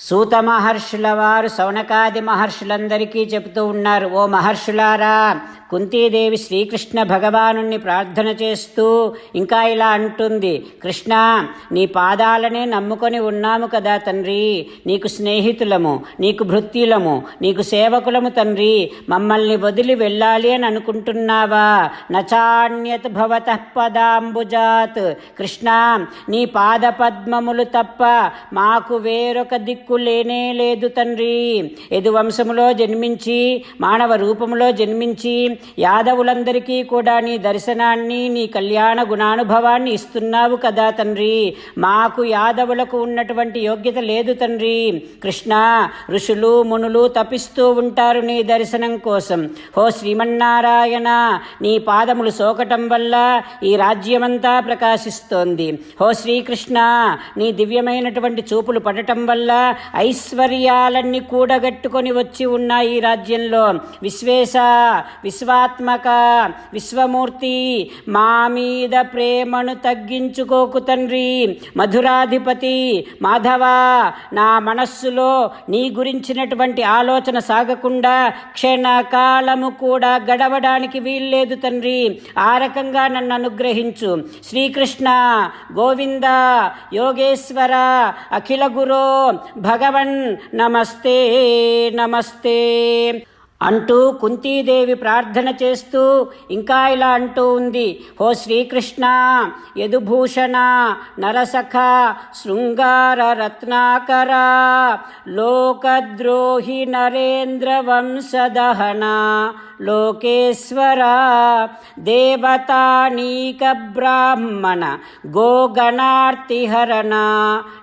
సూత మహర్షుల వారు సౌనకాది మహర్షులందరికీ చెబుతూ ఉన్నారు ఓ మహర్షులారా కుంతీదేవి శ్రీకృష్ణ భగవానుణ్ణి ప్రార్థన చేస్తూ ఇంకా ఇలా అంటుంది కృష్ణ నీ పాదాలనే నమ్ముకొని ఉన్నాము కదా తండ్రి నీకు స్నేహితులము నీకు భృత్యులము నీకు సేవకులము తండ్రి మమ్మల్ని వదిలి వెళ్ళాలి అని అనుకుంటున్నావా? నచాణ్యత్ భవత పదాంబుజాత్ కృష్ణ నీ పాద పద్మములు తప్ప మాకు వేరొక దిక్కు లేనే లేదు తండ్రి. యదువంశములో జన్మించి మానవ రూపములో జన్మించి యాదవులందరికీ కూడా నీ దర్శనాన్ని నీ కళ్యాణ గుణానుభవాన్ని ఇస్తున్నావు కదా తండ్రి. మాకు యాదవులకు ఉన్నటువంటి యోగ్యత లేదు తండ్రి. కృష్ణ ఋషులు మునులు తపిస్తూ ఉంటారు నీ దర్శనం కోసం. హో శ్రీమన్నారాయణ నీ పాదములు సోకటం వల్ల ఈ రాజ్యమంతా ప్రకాశిస్తోంది. హో శ్రీకృష్ణ నీ దివ్యమైనటువంటి చూపులు పడటం వల్ల ఐశ్వర్యాలన్నీ కూడగట్టుకొని వచ్చి ఉన్నాయి ఈ రాజ్యంలో. విశ్వేశ విశ్వాత్మక విశ్వమూర్తి మా మీద ప్రేమను తగ్గించుకోకు తండ్రి. మధురాధిపతి మాధవ నా మనస్సులో నీ గురించినటువంటి ఆలోచన సాగకుండా క్షణకాలము కూడా గడవడానికి వీల్లేదు తండ్రి. ఆ రకంగా నన్ను అనుగ్రహించు. శ్రీకృష్ణ గోవింద యోగేశ్వర అఖిల గురో భగవన్ నమస్తే నమస్తే. అంటూ కుంతీదేవి ప్రార్థన చేస్తూ ఇంకా ఇలా అంటూ ఉంది. హో శ్రీకృష్ణ యదుభూషణ నరసఖ శృంగార రత్నాకర లోకద్రోహి నరేంద్ర వంశదహన. లోకేశ్వరా దేవతానీక బ్రాహ్మణ గోగణార్తిహరణ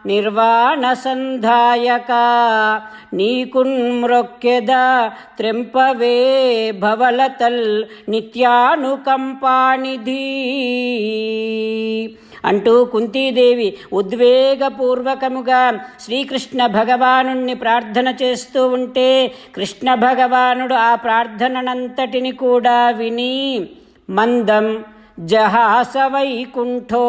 నిర్వాణ సంధాయక నీకున్మృక్యద త్రింపవే భవలతల్ నిత్యానుకంపానిధి. అంటూ కుంతీదేవి ఉద్వేగపూర్వకముగా శ్రీకృష్ణ భగవానుణ్ణి ప్రార్థన చేస్తూ ఉంటే కృష్ణ భగవానుడు ఆ అంతటిని కూడా విని మందం జహాస వైకుంఠో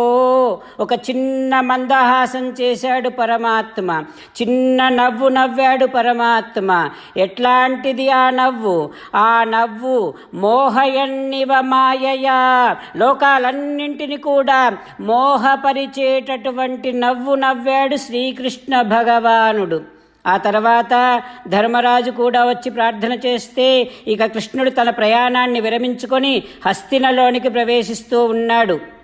ఒక చిన్న మందహాసం చేశాడు పరమాత్మ చిన్న నవ్వు నవ్వాడు పరమాత్మ. ఎట్లాంటిది ఆ నవ్వు? ఆ నవ్వు మోహయన్నివ మాయయా. లోకాలన్నింటిని కూడా మోహపరిచేటటువంటి నవ్వు నవ్వాడు శ్రీకృష్ణ భగవానుడు. ఆ తర్వాత ధర్మరాజు కూడా వచ్చి ప్రార్థన చేస్తే ఇక కృష్ణుడు తన ప్రయాణాన్ని విరమించుకొని హస్తినలోనికి ప్రవేశిస్తూ ఉన్నాడు.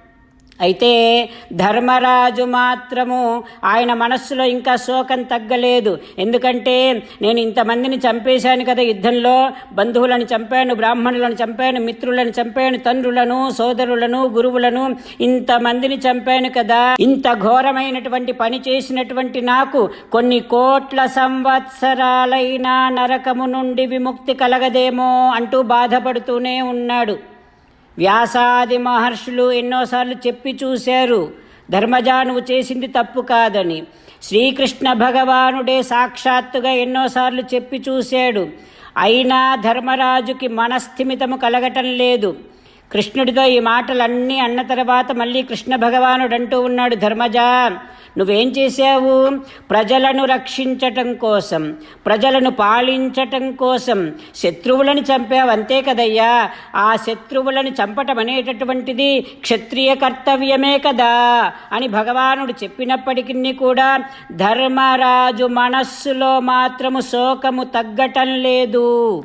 అయితే ధర్మరాజు మాత్రము ఆయన మనస్సులో ఇంకా శోకం తగ్గలేదు. ఎందుకంటే నేను ఇంతమందిని చంపేశాను కదా యుద్ధంలో. బంధువులను చంపాను బ్రాహ్మణులను చంపాను మిత్రులను చంపాను తండ్రులను సోదరులను గురువులను ఇంతమందిని చంపాను కదా. ఇంత ఘోరమైనటువంటి పని చేసినటువంటి నాకు కొన్ని కోట్ల సంవత్సరాలైన నరకము నుండి విముక్తి కలగదేమో అంటూ బాధపడుతూనే ఉన్నాడు. వ్యాసాది మహర్షులు ఎన్నోసార్లు చెప్పి చూశారు ధర్మజా నువ్వు చేసింది తప్పు కాదని. శ్రీకృష్ణ భగవానుడే సాక్షాత్తుగా ఎన్నోసార్లు చెప్పి చూశాడు. అయినా ధర్మరాజుకి మనస్థిమితము కలగటం లేదు. కృష్ణుడితో ఈ మాటలన్నీ అన్న తర్వాత మళ్ళీ కృష్ణ భగవానుడు అంటూ ఉన్నాడు ధర్మజ. నువ్వేం చేశావు? ప్రజలను రక్షించటం కోసం ప్రజలను పాలించటం కోసం శత్రువులను చంపావు అంతే కదయ్యా. ఆ శత్రువులను చంపటం అనేటటువంటిది క్షత్రియ కర్తవ్యమే కదా అని భగవానుడు చెప్పినప్పటికీ కూడా ధర్మరాజు మనస్సులో మాత్రము శోకము తగ్గటం లేదు.